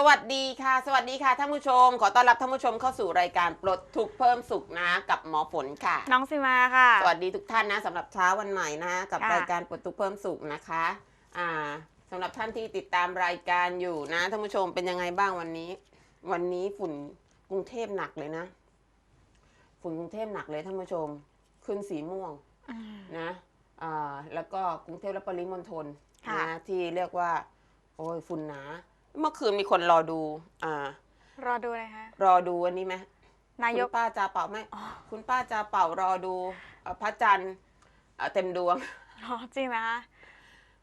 ดีค่ะสวัสดีค่ะ สวัสดีค่ะท่านผู้ชม ขอต้อนรับท่านผู้ชมเข้าสู่รายการปลดทุกข์เพิ่มสุขนะกับหมอฝนค่ะ น้องสิมาค่ะ สวัสดีทุกท่านนะสำหรับเช้าวันใหม่นะ กับค่ะ รายการปลดทุกข์เพิ่มสุขนะคะอ่าสำหรับท่านที่ติดตามรายการอยู่นะท่านผู้ชมเป็นยังไงบ้างวันนี้ วันนี้ฝุ่นกรุงเทพหนักเลยนะ ฝุ่นกรุงเทพหนักเลยท่านผู้ชม ขึ้นสีม่วง อืม นะอ่าแล้วก็กรุงเทพและปริมณฑลค่ะ นะที่เรียกว่า โอ้ยฝุ่นหนา เมื่อคืนมีคนรอดู อ่า รอดูเลยค่ะรอดูอันนี้ไหมนายก คุณป้าจาเป่าไหมอ๋อ คุณป้าจาเป่ารอดูเอ่อพระจันทร์เอ่อเต็มดวงอ๋อจริงไหมคะ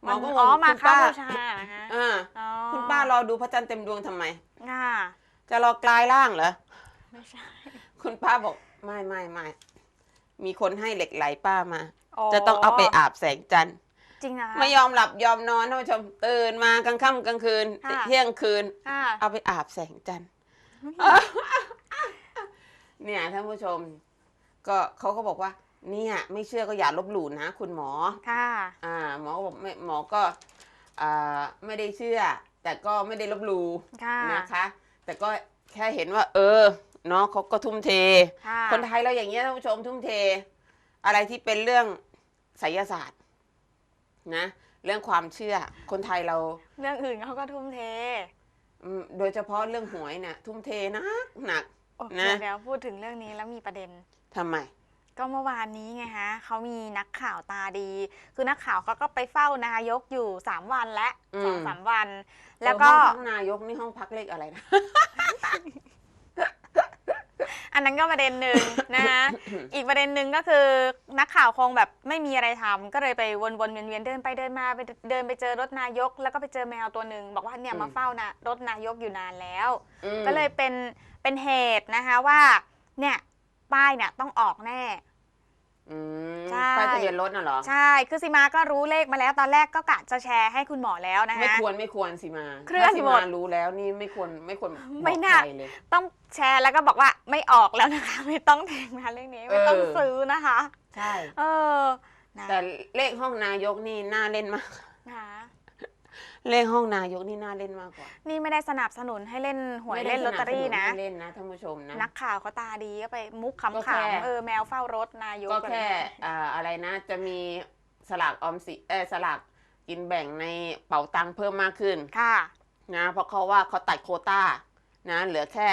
หมอก็งงอ๋อมาคุณเข้าป้าบูชานะคะอ่าอ๋อคุณป้ารอดูพระจันทร์เต็มดวงทำไมค่ะจะรอกลายร่างเหรอ ไม่ใช่คุณป้าบอกไม่ไม่ไม่มีคนให้เหล็กไหลป้ามาอ๋จะต้องเอาไปอาบแสงจันทร์ จริงนะคะไม่ยอมหลับยอมนอนท่านผู้ชมตื่นมากลางค่ำกลางคืนค่ะ เที่ยงคืน ค่ะเอาไปอาบแสงจันทร์เนี่ยท่านผู้ชม ก็เขาก็บอกว่า เนี่ย ไม่เชื่อก็อย่าลบหลู่นะ คุณหมอ ค่ะ อ่า หมอก็บอกไม่หมอก็อ่าไม่ได้เชื่อ แต่ก็ไม่ได้ลบหลู่ค่ะ นะคะ แต่ก็แค่เห็นว่า เออเนาะเขาก็ทุ่มเท ค่ะ คนไทยเราอย่างเงี้ยท่านผู้ชมทุ่มเท อะไรที่เป็นเรื่องไสยศาสตร์ นะ เรื่องความเชื่อ คนไทยเราเรื่องอื่นเขาก็ทุ่มเทอืมโดยเฉพาะเรื่องหวยเนี่ยทุ่มเทหนักหนัก โอ้นะ เดี๋ยวพูดถึงเรื่องนี้แล้วมีประเด็น ทำไม ก็เมื่อวานนี้ไงฮะเขามีนักข่าวตาดี คือนักข่าวเขาก็ไปเฝ้านายกอยู่สามวันและอืม สองสามวัน แล้วก็ห้องพักนายกนี่ห้องพักเลขอะไรนะ อันนั้นก็ประเด็นหนึ่งนะคะอีกประเด็นหนึ่งก็คือนักข่าวคงแบบไม่มีอะไรทำก็เลยไปวนๆเวียนๆเดินไปเดินมาไปเดินไปเจอรถนายก แล้วก็ไปเจอแมวตัวหนึ่งบอกว่าเนี่ยอืมมาเฝ้านะรถนายกอยู่นานแล้วอืมก็เลยเป็นเป็นเหตุนะคะว่าเนี่ยป้ายเนี่ยต้องออกแน่ อืมใช่ ป้ายทะเบียนรถน่ะเหรอ ใช่ คือซีมาก็รู้เลขมาแล้ว ตอนแรกก็กะจะแชร์ให้คุณหมอแล้วนะคะ ไม่ควรไม่ควรสิมาเคลื่อนถ้าสิหมมาดรู้แล้วนี่ไม่ควรไม่ควรบอกไม่น่า ใครเลย ต้องแชร์แล้วก็บอกว่าไม่ออกแล้วนะคะ ไม่ต้องแทงมาเลขนี้ไม่ต้องเออ ซื้อนะคะ ใช่ เออนะแต่เลขห้องนายกนี่น่าเล่นมาก นะคะ เลขห้องนายกนี่น่าเล่นมากกว่านี่ไม่ได้สนับสนุนให้เล่นหวยไม่ได้เล่นลอตเตอรี่นะสบสให้เล่นนะท่านผู้ชมนะนักข่าวเขาตาดีก็ไปมุกขก็แค่ำๆเออแมวเฝ้ารถนายกก็อะไรแค่เงี้ยอ่าอะไรนะจะมีสลากออมสิเออสลากกินแบ่งในเป๋าตังค์เพิ่มมากขึ้นค่ะนะเพราะเขาว่าเขาตัดโควต้านะเหลือแค่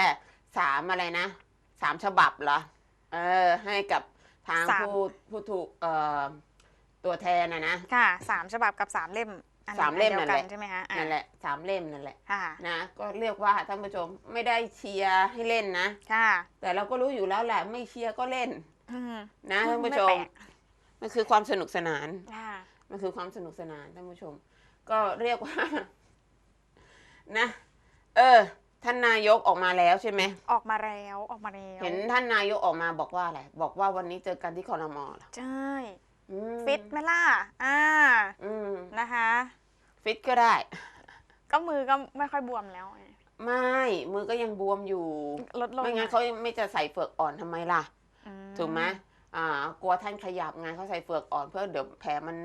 สามอะไรนะสามฉบับเหรอเออให้กับทางสามผู้ผู้ถูกเอ่อตัวแทนนะนะ ค่ะสามฉบับกับสามเล่ม อันสามเล่มอัดียวนั่นกัแหละใช่ไหมคะอ่นั่นแหละสามเล่มนั่นแหละค่ะ นะก็เรียกว่าท่านผู้ชมไม่ได้เชียร์ให้เล่นนะ ค่ะแต่เราก็รู้อยู่แล้วแหละไม่เชียร์ก็เล่นอืมนะท่านผู้ชไแปมลกมันคือความสนุกสนาน ค่ะมันคือความสนุกสนานท่านผู้ชม ก็เรียกว่า นะ เออ ท่านนายกออกมาแล้วใช่ไหมออกมาแล้วออกมาแล้วเห็นท่านนายกออกมาบอกว่าอะไรบอกว่าวันนี้เจอกันที่คอรมอเหรอใช่ อืมฟิตไหมล่ะอ่าอืมนะคะ ฟิตก็ได้ ก็มือก็ไม่ค่อยบวมแล้วไงไม่มือก็ยังบวมอยู่ลดลงไม่งั้นหเขาไม่จะใส่เฟือกอ่อนทำไมล่ะ อืถูกไหมอ่ากลัวท่านขยับไงเขาใส่เฟือกอ่อนเพื่อเดี๋ยวแผลมัน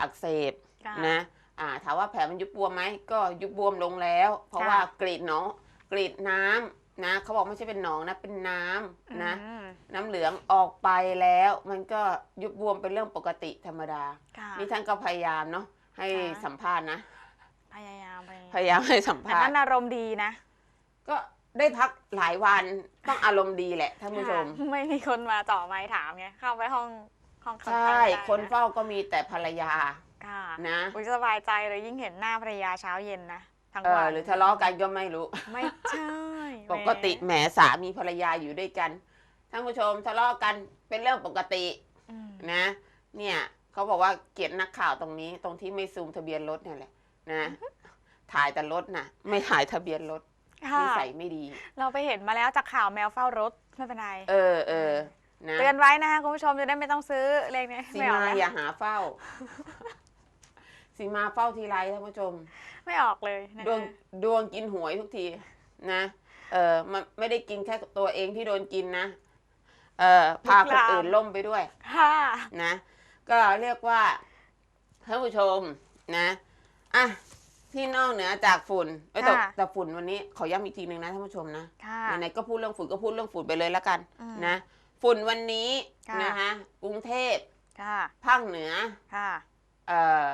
อักเสบค่ะนะอ่าถามว่าแผลมันยุบบวมไหมก็ยุบบวมลงแล้ว เพราะค่ะ ว่ากรีดเนาะกรีดน้ำ นะเขาบอกไม่ใช่เป็นหนองนะเป็นน้ำนะ อืมน้ำเหลืองออกไปแล้ว มันก็ยุบบวมเป็นเรื่องปกติธรรมดา ค่ะ นี่ท่านก็พยายามเนาะให้ค่ะ สัมภาษณ์นะ พยายามไปพยายามให้สัมแต่ภาษท่านณ์อารมณ์ดีนะก็ได้พักหลายวันต้องอารมณ์ดีแหละท่านผู้ชม ค่ะไม่มีคนมาจ่อไม้ถามไงเข้าไปห้องห้องข้างๆใช่ได้ะคนเฝ้าก็มีแต่ภรรยาค่ะนะ อุ้ยสบายใจเลยยิ่งเห็นหน้าภรรยาเช้าเย็นนะ ทั้งเอวัอนหรือทะเลาะกันก็ไม่รู้ ไม่ใช่ปกติแหมสามีภรรยาอยู่ด้วยกันท่านผู้ชมทะเลาะกันเป็นเรื่องปกติอืมนะ เนี่ยเขาบอกว่าเกลียดนักข่าวตรงนี้ตรงที่ไม่ซูมทะเบียนรถเนี่ยแหละนะ ถ่ายแต่รถนะไม่ถ่ายทะเบียนรถค่ะนิสัยไม่ดี เราไปเห็นมาแล้วจากข่าวแมวเฝ้ารถไม่เป็นไรเออเออนะเตือนไว้นะคะคุณผู้ชมจะได้ไม่ต้องซื้อเลขนี้สีไม่ออกมาแล้วอย่าหาเฝ้า สีมาเฝ้าทีไรท่านผู้ชม ไม่ออกเลยนะคะดวงดวงกินหวยทุกทีนะ เออมันไม่ได้กินแค่ตัวเองที่โดนกินนะ เออพาคนอื่นล่มไปด้วย ค่ะนะ ก็เรียกว่าท่านผู้ชมนะอะที่นอกเหนือจากฝุ่นเอ้ยแต่ค่ะแต่ฝุ่นวันนี้ขอย้ำอีกทีหนึ่งนะท่านผู้ชมนะค่ะไหนๆก็พูดเรื่องฝุ่นก็พูดเรื่องฝุ่นไปเลยแล้วกันอืมนะฝุ่นวันนี้ค่ะนะคะกรุงเทพค่ะภาคเหนือค่ะเอ่อ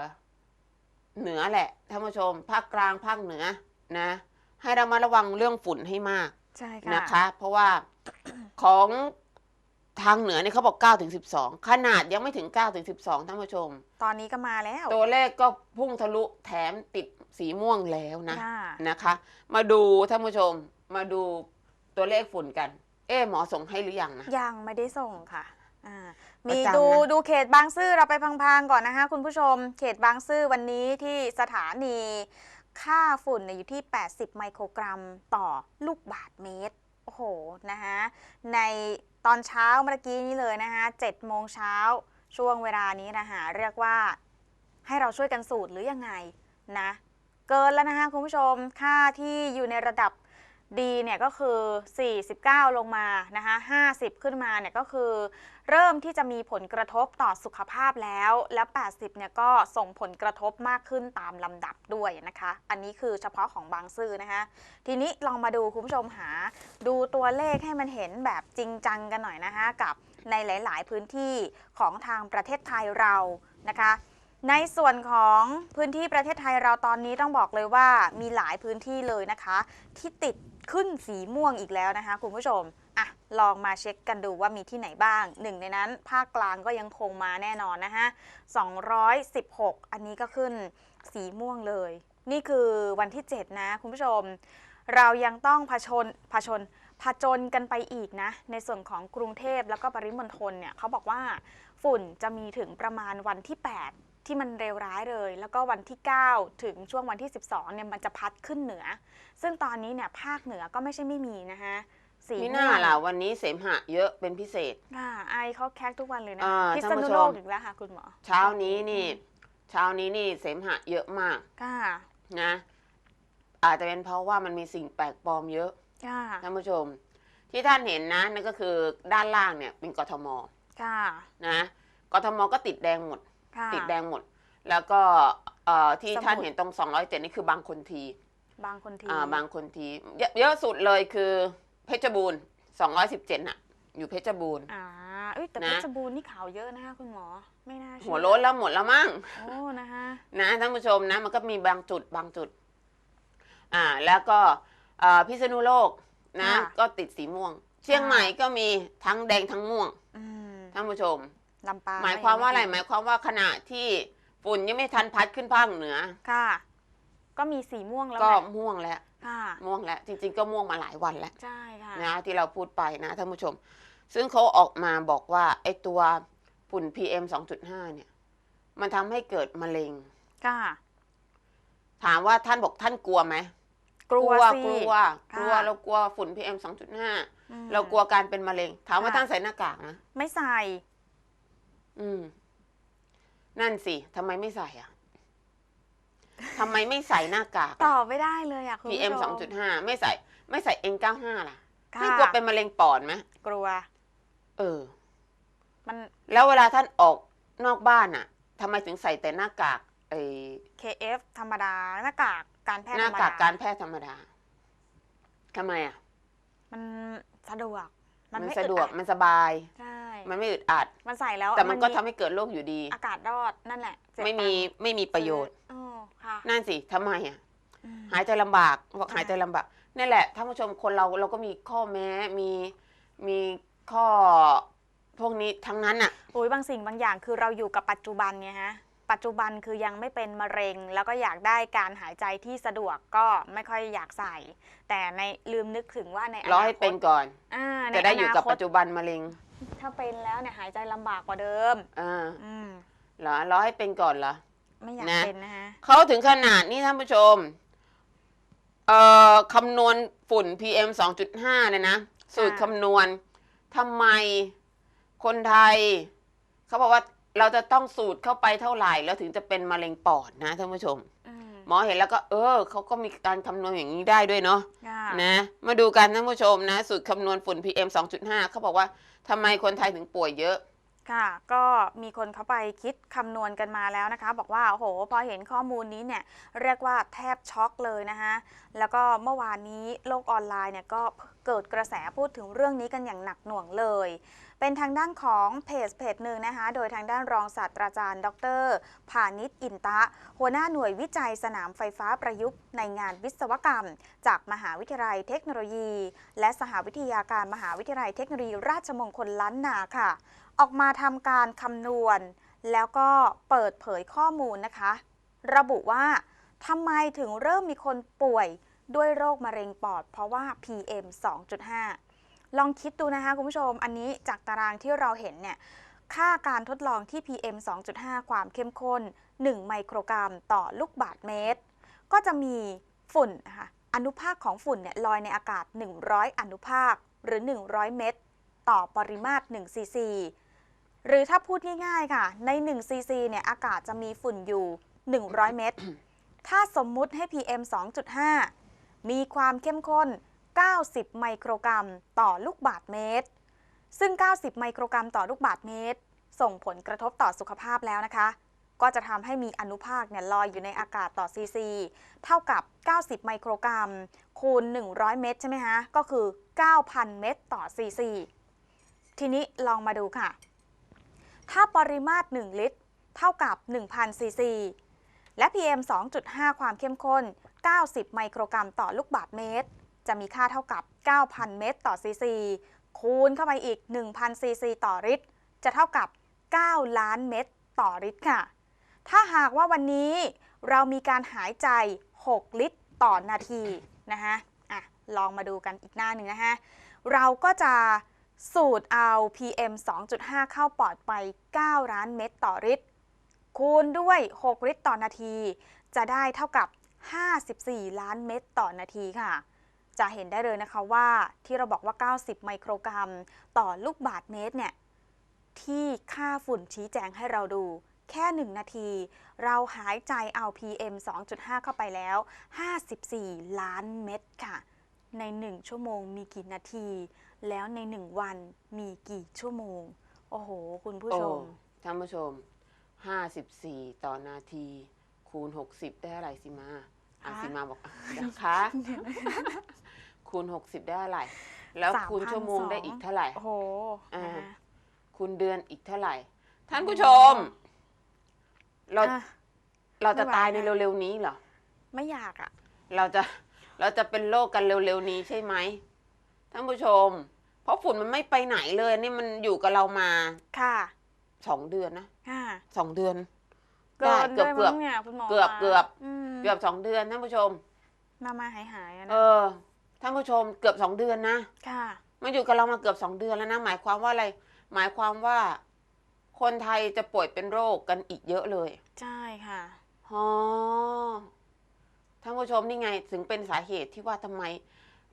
เหนือแหละท่านผู้ชม ภาคกลางภาคเหนือนะ ให้เรามาระวังเรื่องฝุ่นให้มากใช่ค่ะนะคะ เพราะว่าของทางเหนือเนี่ยเขาบอก9ถึง12 ขนาดยังไม่ถึง9ถึง12ท่านผู้ชม ตอนนี้ก็มาแล้ว ตัวเลขก็พุ่งทะลุแถมติดสีม่วงแล้วนะค่ะนะคะ มาดูท่านผู้ชมมาดูตัวเลขฝุ่นกัน เอ๊ะหมอส่งให้หรือยังนะยังไม่ได้ส่งค่ะ อ่าประมีจำดูนะดูเขตบางซื่อเราไปพังๆก่อนนะคะคุณผู้ชม เขตบางซื่อวันนี้ที่สถานี ค่าฝุ่นเนี่ยอยู่ที่ 80 ไมโครกรัมต่อลูกบาทเมตร โอ้โหนะคะในตอนเช้าเมื่อกี้นี้เลยนะคะ7โมงเช้าช่วงเวลานี้นะคะเรียกว่าให้เราช่วยกันสูตรหรือยังไงนะ เกินแล้วนะคะคุณผู้ชมค่าที่อยู่ในระดับ ดีเนี่ยก็คือ 49 ลงมานะคะ50 ขึ้นมาเนี่ยก็คือ เริ่มที่จะมีผลกระทบต่อสุขภาพแล้ว และ80 เนี่ยก็ส่งผลกระทบมากขึ้นตามลำดับด้วยนะคะ อันนี้คือเฉพาะของบางซื่อนะคะ ทีนี้ลองมาดูคุณผู้ชมหา ดูตัวเลขให้มันเห็นแบบจริงจังกันหน่อยนะคะกับในหลาย ๆ พื้นที่ของทางประเทศไทยเรานะคะในส่วนของพื้นที่ประเทศไทยเราตอนนี้ต้องบอกเลยว่ามีหลายพื้นที่เลยนะคะ ที่ติด ขึ้นสีม่วงอีกแล้วนะคะ คุณผู้ชมอะลองมาเช็คกันดูว่ามีที่ไหนบ้างหนึ่งในนั้น ภาคกลางก็ยังคงมาแน่นอนนะคะ216 อันนี้ก็ขึ้นสีม่วงเลย นี่คือวันที่ 7 นะคุณผู้ชม เรายังต้องผชนผชนผจญกันไปอีกนะ ในส่วนของกรุงเทพแล้วก็ปริมณฑลเนี่ยเขาบอกว่าฝุ่นจะมีถึงประมาณวันที่ 8 ที่มันเร็วร้ายเลย แล้วก็วันที่ 9 ถึงช่วงวันที่ 12เนี่ยมันจะพัดขึ้นเหนือ ซึ่งตอนนี้เนี่ยภาคเหนือก็ไม่ใช่ไม่มีนะคะสีมีหน้าล่ะวันนี้เสมหะเยอะเป็นพิเศษค่ะไอเขาแคกทุกวันเลยนะอ่าพิษท่านผู้ณุชมโลกอีกแล้วค่ะคุณหมอ เช้านี้นี่ เช้านี้นี่เสมหะเยอะมากค่ะนะ อาจจะเป็นเพราะว่ามันมีสิ่งแปลกปลอมเยอะค่ะท่านผู้ชม ที่ท่านเห็นนะนั่นก็คือด้านล่างเนี่ยเป็นกทมค่ะนะกทมก็ติดแดงหมด ค่ะติดแดงหมด แล้วก็เอ่อที่สมุทรท่านเห็นตรง 207 นี่คือบางคนทีบางคนทีอ่าบางคนทีเยอะเยอะสุดเลยคือเพชรบูรณ์217น่ะ อยู่เพชรบูรณ์ อ่าเอ้ยแต่นะ เพชรบูรณ์นี่ข่าวเยอะนะคะคุณหมอไม่น่าเชื่อหัวโล้นแล้วหมดแล้วมั้ง โอ้นะคะนะท่านผู้ชมนะมันก็มีบางจุดบางจุด อ่า แล้วก็เอ่อพิษณุโลกนะ ก็ติดสีม่วง เชียงใหม่ก็มีทั้งแดงทั้งม่วงอืมท่านผู้ชม ลำปางหมายความว่าอะไรก็งหมายความว่าขณะที่ฝุ่นยังไม่ทันพัดขึ้นภาคเหนือ ค่ะ ก็มีสีม่วงแล้วก็ไงม่วงแล้วค่ะ ม่วงแล้วจริง ๆ ก็ม่วงมาหลายวันแล้วใช่ค่ะนะที่เราพูดไปนะท่านผู้ชม ซึ่งเขาออกมาบอกว่าไอ้ตัวฝุ่น PM 2.5 เนี่ย มันทำให้เกิดมะเร็ง ค่ะ ถามว่าท่านบอกท่านกลัวไหมกลัวสิกลัวกลัวค่ะเรากลัวฝุ่น PM 2.5อืมเรากลัวการเป็นมะเร็ง ถามว่าค่ะท่านใส่หน้ากากนะไม่ใส่ อืม นั่นสิทำไมไม่ใส่อะทำไมไม่ใส่หน้ากากตอบไม่ได้เลยอะคุณผู้ PM ชม2.5ไม่ใส่ ไม่ใส่ N95 ล่ะค่ะท่านกลัวเป็นมะเร็งปอดไหมกลัว เออ มัน แล้วเวลาท่านออกนอกบ้านอะทำไมถึงใส่แต่หน้ากากไอ้ KF ธรรมดาหน้ากากการแพทย์หธรน้ารมกาดากการแพทย์ธรรมดาทำไมอะ มันสะดวก มันมันไม่สะดวกอึอัมันสบาย ใช่มันไม่อึดอัด มันใส่แล้วแต่มันก็มีทำให้เกิดโรคอยู่ดี อากาศรอดนั่นแหละเจ็บไม่มีตังค์ไม่มีประโยชน์อ๋อค่ะนั่นสิทำไมอะ อืม หายใจลำบากบอกค่ะ หายใจลำบากนี่นแหละท่านผู้ชมคนเราเราก็มีข้อแม้มีมีข้อพวกนี้ทั้งนั้นอะ โอ้ยบางสิ่งบางอย่างคือเราอยู่กับปัจจุบันไงฮะ ปัจจุบันคือยังไม่เป็นมะเร็ง แล้วก็อยากได้การหายใจที่สะดวกก็ไม่ค่อยอยากใส่ แต่ในลืมนึกถึงว่าในรอให้เป็นคตก่อน อ่าในจะได้อยู่กับนาคตปัจจุบันมะเร็งถ้าเป็นแล้วเนี่ยหายใจลำบากกว่าเดิม อ่าอืม เหรอรอให้เป็นก่อนเหรอ ไม่อยากนะ เป็นนะฮะเขาถึงขนาดนี้ท่านผู้ชม เอ่อคำนวณฝุ่น PM 2.5เนี่ยนะ สูตรคำนวณทำไมคนไทย เขาบอกว่า เราจะต้องสูตรเข้าไปเท่าไหร่ แล้วถึงจะเป็นมะเร็งปอดนะท่านผู้ชมอืมหมอเห็นแล้วก็เออเขาก็มีการคำนวณอย่างนี้ได้ด้วยเนาะค่ะนะมาดูกันท่านผู้ชมนะสูตรคำนวณฝุ่น PM 2.5เขาบอกว่าทำไมคนไทยถึงป่วยเยอะค่ะ ก็มีคนเขาไปคิดคำนวณกันมาแล้วนะคะ บอกว่า โอ้โห พอเห็นข้อมูลนี้เนี่ย เรียกว่าแทบช็อกเลยนะคะแล้วก็เมื่อวานนี้โลกออนไลน์เนี่ยก็เกิดกระแสพูดถึงเรื่องนี้กันอย่างหนักหน่วงเลย เป็นทางด้านของเพจเพจหนึ่งนะคะ โดยทางด้านรองศาสตราจารย์ ดรผานิชอินตะ หัวหน้าหน่วยวิจัยสนามไฟฟ้าประยุกต์ในงานวิศวกรรม จากมหาวิทยาลัยเทคโนโลยี และสหวิทยาการมหาวิทยาลัยเทคโนโลยีราชมงคลล้านนาค่ะ ออกมาทำการคำนวณ แล้วก็เปิดเผยข้อมูลนะคะ ระบุว่าทำไมถึงเริ่มมีคนป่วยด้วยโรคมะเร็งปอด เพราะว่า PM 2.5 ลองคิดดูนะคะคุณผู้ชม อันนี้จากตารางที่เราเห็นเนี่ย ค่าการทดลองที่ PM 2.5 ความเข้มข้น 1 ไมโครกรัมต่อลูกบาศก์เมตร ก็จะมีฝุ่นนะคะอนุภาคของฝุ่นเนี่ยลอยในอากาศ 100 อนุภาคหรือ 100 เม็ดต่อปริมาตร1ซีซี หรือถ้าพูดง่ายๆค่ะ ใน1ซีซีเนี่ยอากาศจะมีฝุ่นอยู่ 100 เม็ดถ้าสมมุติให้ PM 2.5 มีความเข้มข้น 90 ไมโครกรัมต่อลูกบาศก์เมตร ซึ่ง 90 ไมโครกรัมต่อลูกบาศก์เมตร ส่งผลกระทบต่อสุขภาพแล้วนะคะ ก็จะทำให้มีอนุภาคเนี่ยลอยอยู่ในอากาศต่อซีซีเท่ากับ 90 ไมโครกรัม คูณ 100 เม็ดใช่ไหมคะ ก็คือ 9,000 เม็ดต่อซีซีทีนี้ลองมาดูค่ะ ถ้าปริมาตร 1 ลิตร เท่ากับ 1,000 ซีซี และ PM 2.5 ความเข้มข้น 90 ไมโครกรัมต่อลูกบาศก์เมตร จะมีค่าเท่ากับ 9,000 เม็ดต่อซีซี คูณเข้าไปอีก 1,000 ซีซีต่อลิตร จะเท่ากับ 9 ล้านเม็ดต่อลิตรค่ะ ถ้าหากว่าวันนี้เรามีการหายใจ 6 ลิตรต่อนาทีนะคะอะ ลองมาดูกันอีกหน้าหนึ่งนะคะเราก็จะสูดเอา PM 2.5 เข้าปอดไป 9 ล้านเม็ดต่อลิตร คูณด้วย 6 ลิตรต่อนาที จะได้เท่ากับ 54 ล้านเม็ดต่อนาทีค่ะ จะเห็นได้เลยนะคะว่าที่เราบอกว่า 90 ไมโครกรัม ต่อลูกบาศก์เมตรเนี่ยที่ค่าฝุ่นชี้แจงให้เราดู แค่ 1 นาที เราหายใจเอา PM 2.5 เข้าไปแล้ว 54 ล้านเม็ดค่ะ ใน 1 ชั่วโมงมีกี่นาที แล้วใน 1 วันมีกี่ชั่วโมง โอ้โห คุณผู้ชมโอ้ท่านผู้ชม 54 ต่อนาที คูณ 60 ได้อะไรสิมาอะคะสิมาบอกอะนะคะ คูณ 60 ได้อะไรแล้วคูณชั่วโมงได้อีกเท่าไหร่ โอ้โหอ่า นะคะ คูณเดือนอีกเท่าไหร่ ท่านผู้ชม เราอะ เราจะไม่ไหวตายในนะ เร็วๆนี้เหรอ ไม่อยากอะ เราจะเราจะเป็นโรคกันเร็วๆนี้ใช่ไหมท่านผู้ชม เพราะฝุ่นมันไม่ไปไหนเลย นี่มันอยู่กับเรามาค่ะสองเดือนนะค่ะสองเดือน เกินเกืด้อบวยเกือบมั้งเนี่ยคุณหมอเกือบคะเกือบมเกือบสองเดือนท่านผู้ชม มามาหายหายๆอะเอนะอ ท่านผู้ชมเกือบสองเดือนนะค่ะมันอยู่กับเรามาเกือบสองเดือนแล้วนะ หมายความว่าอะไร หมายความว่า คนไทยจะป่วยเป็นโรคกันอีกเยอะเลยใช่ค่ะอ๋อท่านผู้ชมนี่ไง ถึงเป็นสาเหตุที่ว่าทำไม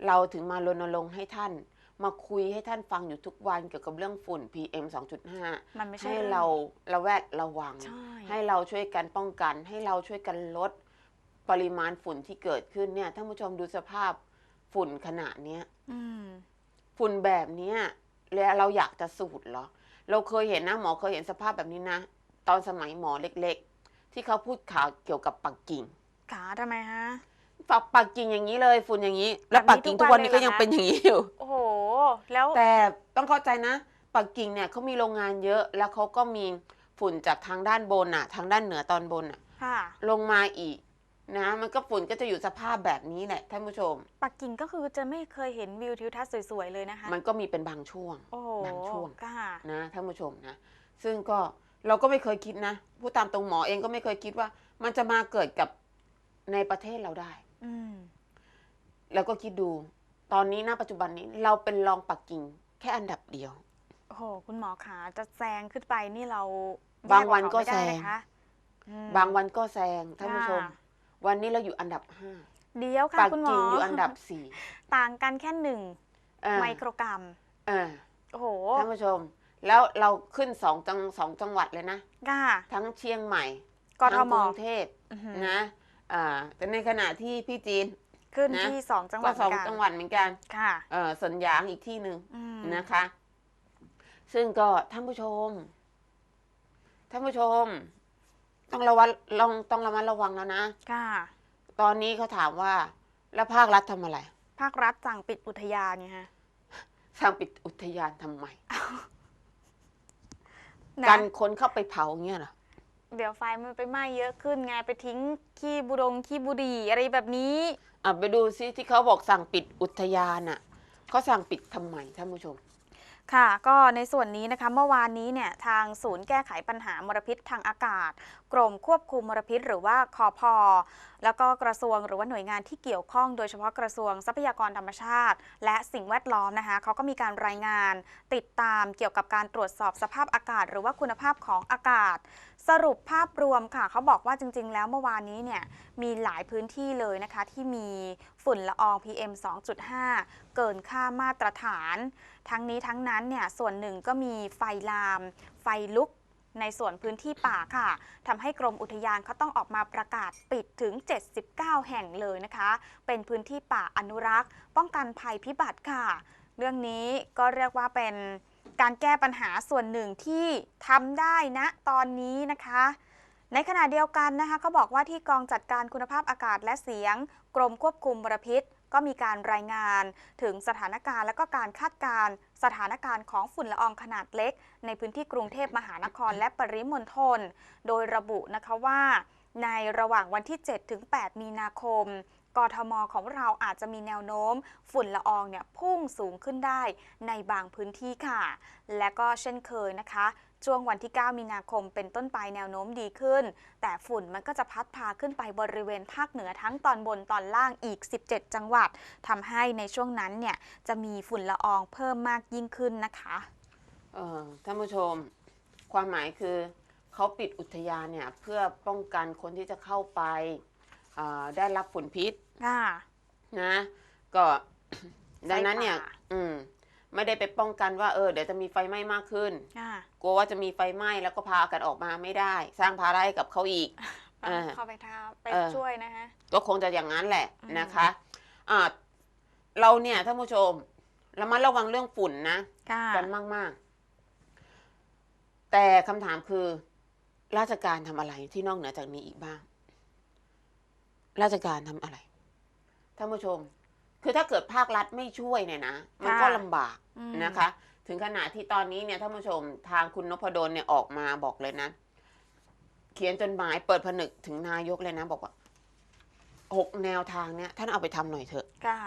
เราถึงมารณรงค์ให้ท่าน มาคุยให้ท่านฟังอยู่ทุกวันเกี่ยวกับเรื่องฝุ่น PM 2.5 มันไม่ใช่ให้องเราระแวดระวัง ใช่ ให้เราช่วยกันป้องกัน ให้เราช่วยกันลดปริมาณฝุ่นที่เกิดขึ้นเนี่ยท่านผู้ชมดูสภาพ ฝุ่นขนาดเนี้ยอืมฝุ่นแบบเนี้ยแล้วเราอยากจะสูดเหรอ เราเคยเห็นนะหมอเคยเห็นสภาพแบบนี้นะ ตอนสมัยหมอเล็กๆ ที่เขาพูดข่าวเกี่ยวกับปักกิ่งขาทำไมฮะปักปักกิ่งอย่างนี้เลย ฝุ่นอย่างนี้ แล้วแบบนี้ปักกิ่งทุทุกกวัวันนนี้เลยเหรอก็ยังคะเป็นอย่างนี้อยู่ โอ้โห แล้วแต่ต้องเข้าใจนะปักกิ่งเนี่ยเขามีโรงงานเยอะ แล้วเขาก็มีฝุ่นจากทางด้านบนน่ะทางด้านเหนือตอนบนน่ะค่ะลงมาอีก นะมันก็ฝุ่นก็จะอยู่สภาพแบบนี้แหละท่านผู้ชม ปักกิ่งก็คือจะไม่เคยเห็นวิวทิวทัศน์สวยๆเลยนะคะ มันก็มีเป็นบางช่วงโอ้โหบางช่วงค่ะนะท่านผู้ชมนะซึ่งก็เราก็ไม่เคยคิดนะผู้ตามตรงหมอเองก็ไม่เคยคิดว่า มันจะมาเกิดกับในประเทศเราได้ อืมแล้วก็คิดดู ตอนนี้ณปัจจุบันนี้เราเป็นรองปักกิ่งแค่อันดับเดียว โอ้โหคุณหมอขาจะแซงขึ้นไปนี่เราบางวันก็แย่ว่าเขาไม่ได้แซงนะคะอืมบางวันก็แซงท่านผู้ชม ค่ะ วันนี้เราอยู่อันดับห้าเดียวค่ะปักคุณหมอกิ่งอยู่อันดับสี่ต่างกันแค่หนึ่งเออไมโครกรัมเออโอ้โหท่านผู้ชม แล้วเราขึ้นสองจังสองจังหวัดเลยนะ ค่ะทั้งเชียงใหม่กททั้งมกรุงเทพอื้อหือนะอ่าแต่ในขณะที่พี่จีน ขึ้นนะ ที่สองจังหก็วัดสองเหมืนกันจังหวัดเหมือนกันค่ะเออสวนยางอีกที่หนึ่ง อืมนะคะ ซึ่งก็ท่านผู้ชม ท่านผู้ชม ต้องระวังลองต้องระมัดระวังแล้วนะ ค่ะ ตอนนี้เขาถามว่า แล้วภาครัฐทำอะไร ภาครัฐสั่งปิดอุทยานเนี่ยฮะสร้างปิดอุทยานทำไม นะกันคนเข้าไปเผาเงี้ยเหรอเดี๋ยวไฟมันไปไหม้เยอะขึ้นไงไปทิ้งขี้บุรงขี้บุหรี่อะไรแบบนี้ อะไปดูซิที่เขาบอกสั่งปิดอุทยานอะเขาสั่งปิดทำไมท่านผู้ชม ค่ะก็ในส่วนนี้นะคะเมื่อวานนี้เนี่ยทางศูนย์แก้ไขปัญหามลพิษทางอากาศ กรมควบคุมมลพิษ หรือว่าคอพอแล้วก็กระทรวงหรือว่าหน่วยงานที่เกี่ยวข้อง โดยเฉพาะกระทรวงทรัพยากรธรรมชาติ และสิ่งแวดล้อมนะคะเขาก็มีการรายงานติดตามเกี่ยวกับการตรวจสอบสภาพอากาศ หรือว่าคุณภาพของอากาศ สรุปภาพรวมค่ะเขาบอกว่าจริง ๆ แล้วเมื่อวานนี้เนี่ยมีหลายพื้นที่เลยนะคะที่มีฝุ่นละออง PM 2.5 เกินค่ามาตรฐาน ทั้งนี้ทั้งนั้นเนี่ยส่วนหนึ่งก็มีไฟลาม ไฟลุก ในส่วนพื้นที่ป่าค่ะทำให้กรมอุทยานเขาต้องออกมาประกาศปิดถึง 79 แห่งเลยนะคะ เป็นพื้นที่ป่าอนุรักษ์ ป้องกันภัยพิบัติค่ะ เรื่องนี้ก็เรียกว่าเป็นการแก้ปัญหาส่วนหนึ่งที่ทำได้นะตอนนี้นะคะ ในขณะเดียวกันนะคะเขาบอกว่าที่กองจัดการคุณภาพอากาศและเสียง กรมควบคุมมลพิษ ก็มีการรายงานถึงสถานการณ์และก็การคาดการณ์สถานการณ์ของฝุ่นละอองขนาดเล็ก ในพื้นที่กรุงเทพมหานครและปริมณฑลโดยระบุนะคะว่า ในระหว่างวันที่ 7 ถึง 8 มีนาคมกทมของเราอาจจะมีแนวโน้ม ฝุ่นละอองเนี่ยพุ่งสูงขึ้นได้ในบางพื้นที่ค่ะ และก็เช่นเคยนะคะ ช่วงวันที่ 9 มีนาคมเป็นต้นไปแนวโน้มดีขึ้น แต่ฝุ่นมันก็จะพัดพาขึ้นไปบริเวณภาคเหนือทั้งตอนบนตอนล่างอีก 17 จังหวัดทำให้ในช่วงนั้นเนี่ยจะมีฝุ่นละอองเพิ่มมากยิ่งขึ้นนะคะเออท่านผู้ชม ความหมายคือเขาปิดอุทยานเนี่ยเพื่อป้องกันคนที่จะเข้าไปอ่าได้รับฝุ่นพิษค่ะนะก็ดังนั้นเนี่ยไฟป่าอืม ไม่ได้ไปป้องกันว่าเออเดี๋ยวจะมีไฟไหม้มากขึ้นค่ะกลัวว่าจะมีไฟไหม้แล้วก็พากันออกมาไม่ได้ สร้างภาระให้กับเขาอีกเออเข้าไปทาไปเออ ช่วยนะคะ ก็คงจะอย่างนั้นแหละอืม นะคะอ่าเราเนี่ยท่านผู้ชมระมัดระวังเรื่องฝุ่นนะค่ะกันมาก ๆ แต่คำถามคือ ราชการทำอะไรที่นอกเหนือจากนี้อีกบ้าง ราชการทำอะไรท่านผู้ชม คือถ้าเกิดภาครัฐไม่ช่วยเนี่ยนะ มันก็ลำบากอืมนะคะ ถึงขนาดที่ตอนนี้เนี่ยท่านผู้ชมทางคุณนพดลเนี่ยออกมาบอกเลยนะ เขียนจดหมายเปิดผนึกถึงนายกเลยนะ บอกว่าหกแนวทางเนี่ย ท่านเอาไปทำหน่อยเถอะค่ะ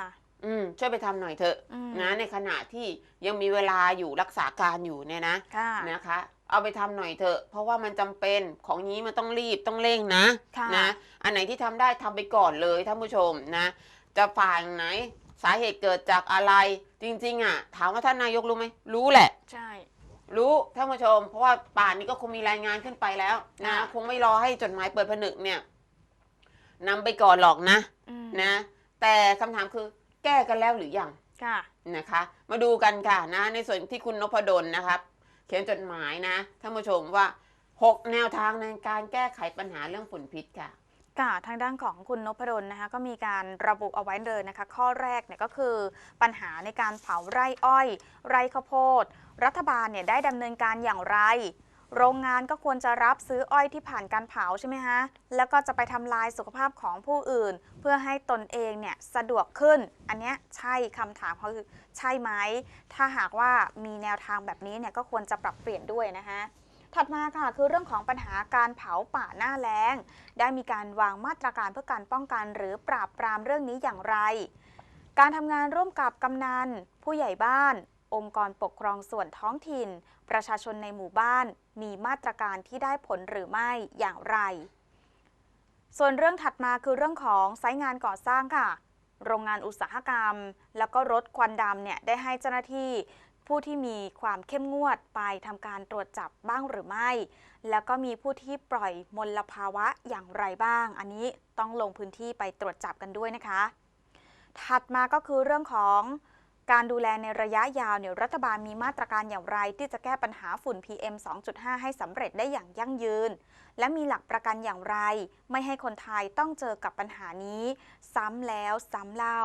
อืมช่วยไปทำหน่อยเถอะอืมนะในขณะที่ยังมีเวลาอยู่รักษาการอยู่เนี่ยนะค่ะนะคะ เอาไปทำหน่อยเถอะ เพราะว่ามันจำเป็นของนี้มันต้องรีบต้องเร่งนะค่ะนะ อันไหนที่ทำได้ทำไปก่อนเลยท่านผู้ชมนะ จะฝ่ายไหน สาเหตุเกิดจากอะไร จริง ๆ อะ ถามว่าท่านนายกรู้ไหมรู้แหละ ใช่ รู้ท่านผู้ชม เพราะว่าป่านนี้ก็คงมีรายงานขึ้นไปแล้วนะค่ะ คงไม่รอให้จดหมายเปิดผนึกเนี่ยนำไปก่อนหรอกนะอืมนะ แต่คำถามคือแก้กันแล้วหรือยัง ค่ะ นะคะ มาดูกันค่ะนะในส่วนที่คุณนพดลนะครับ เขียนจดหมายนะท่านผู้ชมว่า 6 แนวทางในการแก้ไขปัญหาเรื่องฝุ่นพิษค่ะ ค่ะทางด้านของคุณนพดลนะคะก็มีการระบุเอาไว้เลยนะคะ ข้อแรกเนี่ยก็คือปัญหาในการเผาไร่อ้อย ไร่ข้าวโพด รัฐบาลเนี่ยได้ดำเนินการอย่างไร โรงงานก็ควรจะรับซื้ออ้อยที่ผ่านการเผาใช่ไหมฮะแล้วก็จะไปทำลายสุขภาพของผู้อื่น เพื่อให้ตนเองเนี่ยสะดวกขึ้น อันนี้ใช่คำถามเขาคือใช่ไหมถ้าหากว่ามีแนวทางแบบนี้เนี่ยก็ควรจะปรับเปลี่ยนด้วยนะคะ ถัดมาค่ะคือเรื่องของปัญหาการเผาป่าหน้าแล้ง ได้มีการวางมาตรการเพื่อการป้องกัน หรือปราบปรามเรื่องนี้อย่างไร การทำงานร่วมกับกำนัน ผู้ใหญ่บ้าน องค์กรปกครองส่วนท้องถิ่น ประชาชนในหมู่บ้าน มีมาตรการที่ได้ผลหรือไม่อย่างไร ส่วนเรื่องถัดมาคือเรื่องของไซต์งานก่อสร้างค่ะ โรงงานอุตสาหกรรม แล้วก็รถควันดำเนี่ยได้ให้เจ้าหน้าที่ ผู้ที่มีความเข้มงวดไปทำการตรวจจับบ้างหรือไม่ แล้วก็มีผู้ที่ปล่อยมลภาวะอย่างไรบ้าง อันนี้ต้องลงพื้นที่ไปตรวจจับกันด้วยนะคะ ถัดมาก็คือเรื่องของการดูแลในระยะยาวเนี่ยรัฐบาลมีมาตรการอย่างไร ที่จะแก้ปัญหาฝุ่น PM 2.5 ให้สำเร็จได้อย่างยั่งยืน และมีหลักประกันอย่างไร ไม่ให้คนไทยต้องเจอกับปัญหานี้ ซ้ำแล้วซ้ำเล่า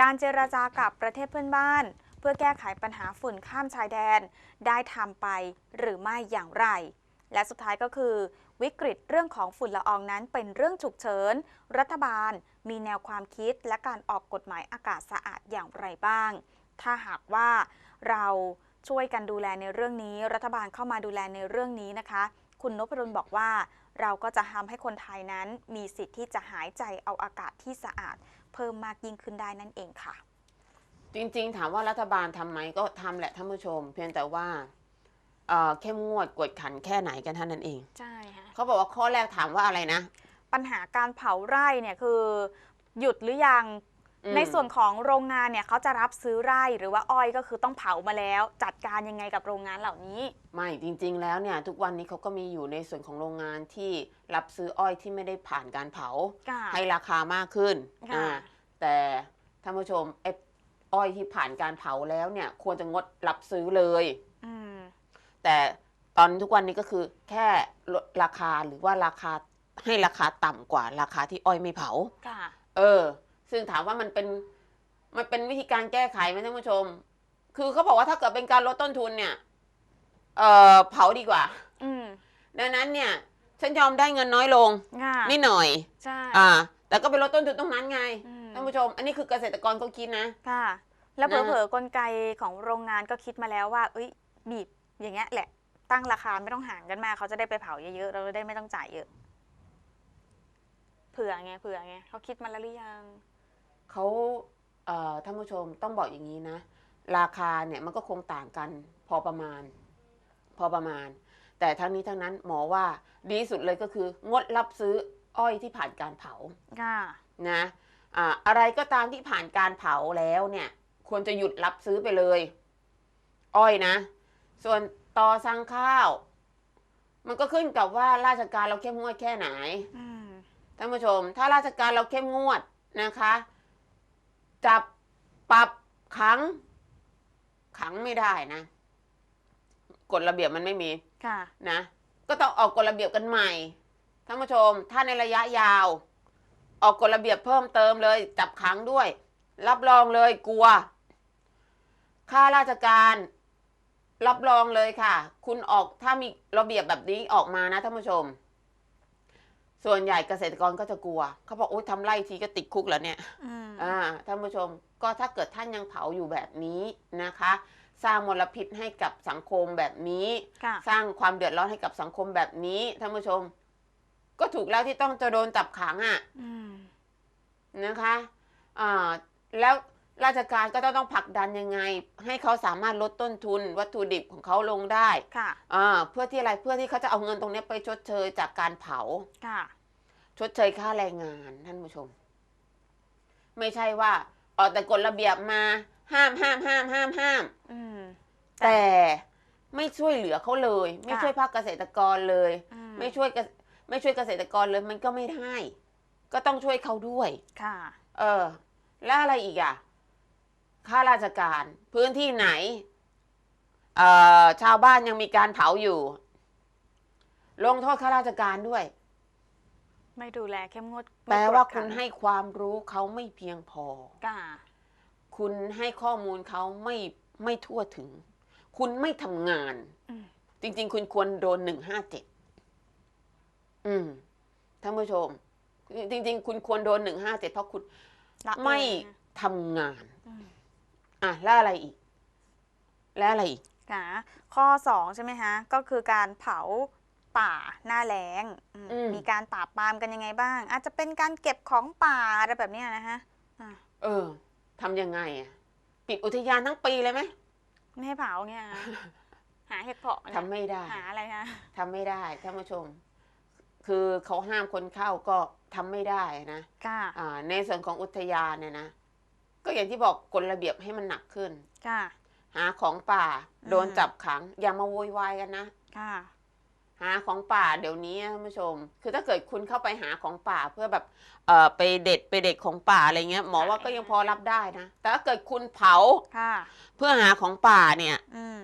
การเจราจากับประเทศเพื่อนบ้าน เพื่อแก้ไขปัญหาฝุ่นข้ามชายแดน ได้ทำไปหรือไม่อย่างไร และสุดท้ายก็คือ วิกฤตเรื่องของฝุ่นละอองนั้นเป็นเรื่องฉุกเฉิน รัฐบาลมีแนวความคิดและการออกกฎหมายอากาศสะอาดอย่างไรบ้าง ถ้าหากว่าเราช่วยกันดูแลในเรื่องนี้ รัฐบาลเข้ามาดูแลในเรื่องนี้นะคะ คุณนพดลบอกว่าเราก็จะทำให้คนไทยนั้นมีสิทธิ์ที่จะหายใจเอาอากาศที่สะอาด เพิ่มมากยิ่งขึ้นได้นั่นเองค่ะ จริงๆ ถามว่ารัฐบาลทำไหมก็ทำแหละท่านผู้ชม เพียงแต่ว่าเอ่อเข้มงวดกวดขันแค่ไหนกันเท่านั้นเอง ใช่ค่ะ เขาบอกว่าข้อแรกถามว่าอะไรนะปัญหาการเผาไร่เนี่ยคือหยุดหรือยัง อืม ในส่วนของโรงงานเนี่ยเขาจะรับซื้อไร่หรือว่าอ้อยก็คือต้องเผามาแล้ว จัดการยังไงกับโรงงานเหล่านี้ ไม่จริงๆ แล้วเนี่ยทุกวันนี้เขาก็มีอยู่ในส่วนของโรงงานที่รับซื้ออ้อยที่ไม่ได้ผ่านการเผา ค่ะ ให้ราคา มากขึ้นค่ะ อ่าแต่ท่านผู้ชมไอ้ อ้อยที่ผ่านการเผาแล้วเนี่ย ควรจะงดรับซื้อเลยอืมแต่ตอนทุกวันนี้ก็คือ แค่ลดราคาหรือว่าราคาให้ราคาต่ำกว่า ราคาที่อ้อยไม่เผาค่ะเออ ซึ่งถามว่ามันเป็นมันเป็นวิธีการแก้ไขไหมท่านผู้ชม คือเขาบอกว่าถ้าเกิดเป็นการลดต้นทุนเนี่ย เออเผาดีกว่า อืมดังนั้นเนี่ย ฉันยอมได้เงินน้อยลงค่ะนิดหน่อยใช่อ่า แต่ก็ไปลดต้นทุนตรงนั้นไง อืม ท่านผู้ชม อันนี้คือเกษตรกรเขาคิดนะ ค่ะ แล้วนะเผลอๆกลไกของโรงงานก็คิดมาแล้วว่า เอ้ย บีบอย่างเงี้ยแหละ ตั้งราคาไม่ต้องห่างกันมากเขาจะได้ไปเผาเยอะๆ เราจะได้ไม่ต้องจ่ายเยอะ เผื่อไง เผื่อไงเขาคิดมาแล้วหรือยัง เขาเอ่อท่านผู้ชมต้องบอกอย่างนี้นะ ราคาเนี่ยมันก็คงต่างกันพอประมาณ พอประมาณ แต่ทั้งนี้ทั้งนั้นหมอว่าดีที่สุดเลยก็คืองดรับซื้ออ้อยที่ผ่านการเผาค่ะนะ อ่าอะไรก็ตามที่ผ่านการเผาแล้วเนี่ย ควรจะหยุดรับซื้อไปเลย อ้อยนะ ส่วนต่อสั่งข้าว มันก็ขึ้นกับว่าราชการเราเข้มงวดแค่ไหนอืมท่านผู้ชม ถ้าราชการเราเข้มงวดนะคะ จับปรับขัง ขังไม่ได้นะกฎระเบียบมันไม่มีค่ะนะ ก็ต้องออกกฎระเบียบกันใหม่ท่านผู้ชม ถ้าในระยะยาว ออกกฎระเบียบเพิ่มเติมเลย จับขังด้วย รับรองเลยกลัวข้าราชการรับรองเลยค่ะ คุณออกถ้ามีระเบียบแบบนี้ออกมานะท่านผู้ชม ส่วนใหญ่เกษตรกรก็จะกลัว เขาบอกโอ๊ยทำไร่ทีก็ติดคุกแล้วเนี่ยอืมอ่าท่านผู้ชมก็ถ้าเกิดท่านยังเผาอยู่แบบนี้นะคะ สร้างมลพิษให้กับสังคมแบบนี้ค่ะสร้างความเดือดร้อนให้กับสังคมแบบนี้ท่านผู้ชม ก็ถูกแล้วที่ต้องจะโดนจับขังอะ่ะอืมนะคะอ่าแล้วราชการก็ต้องต้องผลักดันยังไง ให้เขาสามารถลดต้นทุนวัตถุดิบของเขาลงได้ค่ะอ่าเพื่อที่อะไรเพื่อที่เขาจะเอาเงินตรงนี้ไปชดเชยจากการเผาค่ะชดเชยค่าแรงงานท่านผู้ชม ไม่ใช่ว่าออกแต่กฎระเบียบมา ห้ามห้ามห้ามห้ามห้ามอืมแต่ไม่ช่วยเหลือเขาเลย ไม่ค่ะช่วยภาคเกษตรกรเลยอืไม่ช่วยเกษ ไม่ช่วยเกษตรกรเลยมันก็ไม่ได้ ก็ต้องช่วยเขาด้วยค่ะ เออ แล้วอะไรอีกอะข้าราชการ พื้นที่ไหน เอ่อ ชาวบ้านยังมีการเผาอยู่ ลงโทษข้าราชการด้วย ไม่ดูแลเข้มงวดแปลว่าไม่กดคุณขันให้ความรู้เขาไม่เพียงพอ ค่ะ คุณให้ข้อมูลเขาไม่ไม่ทั่วถึง คุณไม่ทำงานอืมจริง ๆ คุณควรโดนหนึ่งห้าเจ็ด อืมท่านผู้ชม จริง ๆ คุณควรโดนหนึ่งห้าเจ็ดเพราะคุณละไม่เลยนะทำงาน อืมอะแล้วอะไรอีก แล้วอะไรอีก ค่ะข้อ2ใช่ไหมฮะ ก็คือการเผาป่าหน้าแล้งอืมอืม มีการปราบปรามกันยังไงบ้าง อาจจะเป็นการเก็บของป่าอะไรแบบเนี้ยนะฮะอะเออทำยังไงอะปิดอุทยานทั้งปีเลยไหมไม่ให้เผาเงี้ยฮะหาเห็ดเพาะเนี่ยทำไม่ได้หาอะไรฮะ ทำไม่ได้ท่านผู้ชม คือเขาห้ามคนเข้าก็ทำไม่ได้นะค่ะอ่าในส่วนของอุทยานเนี่ยนะ ก็อย่างที่บอกกฎระเบียบให้มันหนักขึ้นค่ะหาของป่า อืม โดนจับขัง อย่ามาโวยวายกันนะค่ะหาของป่าเดี๋ยวนี้ท่านผู้ชม คือถ้าเกิดคุณเข้าไปหาของป่าเพื่อแบบเอ่อไปเด็ดไปเด็ดของป่าอะไรเงี้ยหมอว่าก็ยังพอรับได้นะ แต่ถ้าเกิดคุณเผาค่ะ เพื่อหาของป่าเนี่ย อืม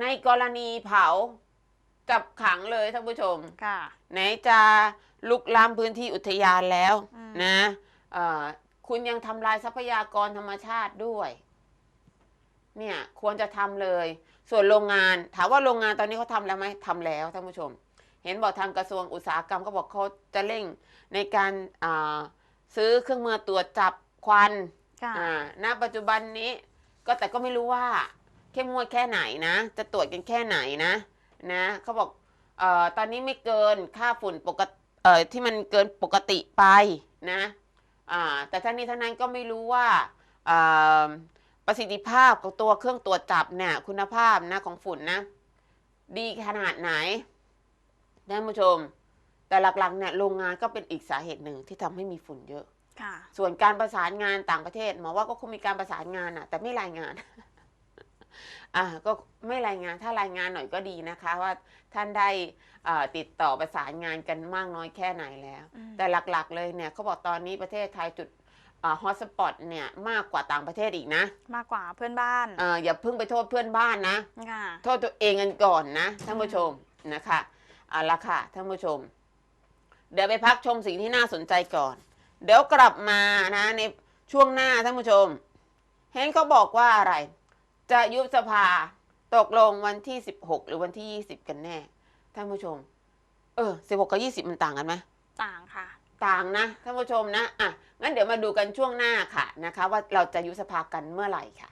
ในกรณีเผา จับขังเลยท่านผู้ชม ค่ะ ไหนจะลุกล้ำพื้นที่อุทยานแล้วอืม นะเอ่อคุณยังทำลายทรัพยากรธรรมชาติด้วย เนี่ยควรจะทำเลย ส่วนโรงงาน ถามว่าโรงงานตอนนี้เขาทำแล้วไหมทำแล้วท่านผู้ชม เห็นบอกทางกระทรวงอุตสาหกรรมเขาบอกเขาจะเร่งในการอ่าซื้อเครื่องมือตรวจจับควัน ค่ะ อ่าณปัจจุบันนี้ก็แต่ก็ไม่รู้ว่า เข้มงวดแค่ไหนนะ จะตรวจกันแค่ไหนนะ นะเขาบอกเอ่อตอนนี้ไม่เกินค่าฝุ่นปกติเอ่อที่มันเกินปกติไปนะอ่าแต่ทั้งนี้ทั้งนั้นก็ไม่รู้ว่าอ่าประสิทธิภาพของตัวเครื่องตรวจจับเนี่ยคุณภาพนะของฝุ่นนะ ดีขนาดไหนท่านผู้ชม แต่หลักๆเนี่ยโรงงานก็เป็นอีกสาเหตุหนึ่งที่ทำให้มีฝุ่นเยอะค่ะส่วนการประสานงานต่างประเทศหมอว่าก็คงมีการประสานงานอะแต่ไม่รายงาน อ่าก็ไม่รายงานถ้ารายงานหน่อยก็ดีนะคะ ว่าท่านได้อ่าติดต่อประสานงานกันมากน้อยแค่ไหนแล้วอืมแต่หลักๆเลยเนี่ยเขาบอกตอนนี้ประเทศไทยจุดฮอตสปอตเนี่ยมากกว่าต่างประเทศอีกนะ มากกว่าเพื่อนบ้านอ่าอย่าเพิ่งไปโทษเพื่อนบ้านนะค่ะโทษตัวเองกันก่อนนะท่านผู้ชมนะคะเอาละค่ะท่านผู้ชม เดี๋ยวไปพักชมสิ่งที่น่าสนใจก่อน เดี๋ยวกลับมานะในช่วงหน้าท่านผู้ชมเห็นเขาบอกว่าอะไร จะยุบสภาตกลงวันที่16หรือวันที่20กันแน่ท่านผู้ชม เออ16กับ20มันต่างกันไหมต่างค่ะ ต่างนะท่านผู้ชมนะอะงั้นเดี๋ยวมาดูกันช่วงหน้าค่ะนะคะ ว่าเราจะยุบสภากันเมื่อไหร่ค่ะ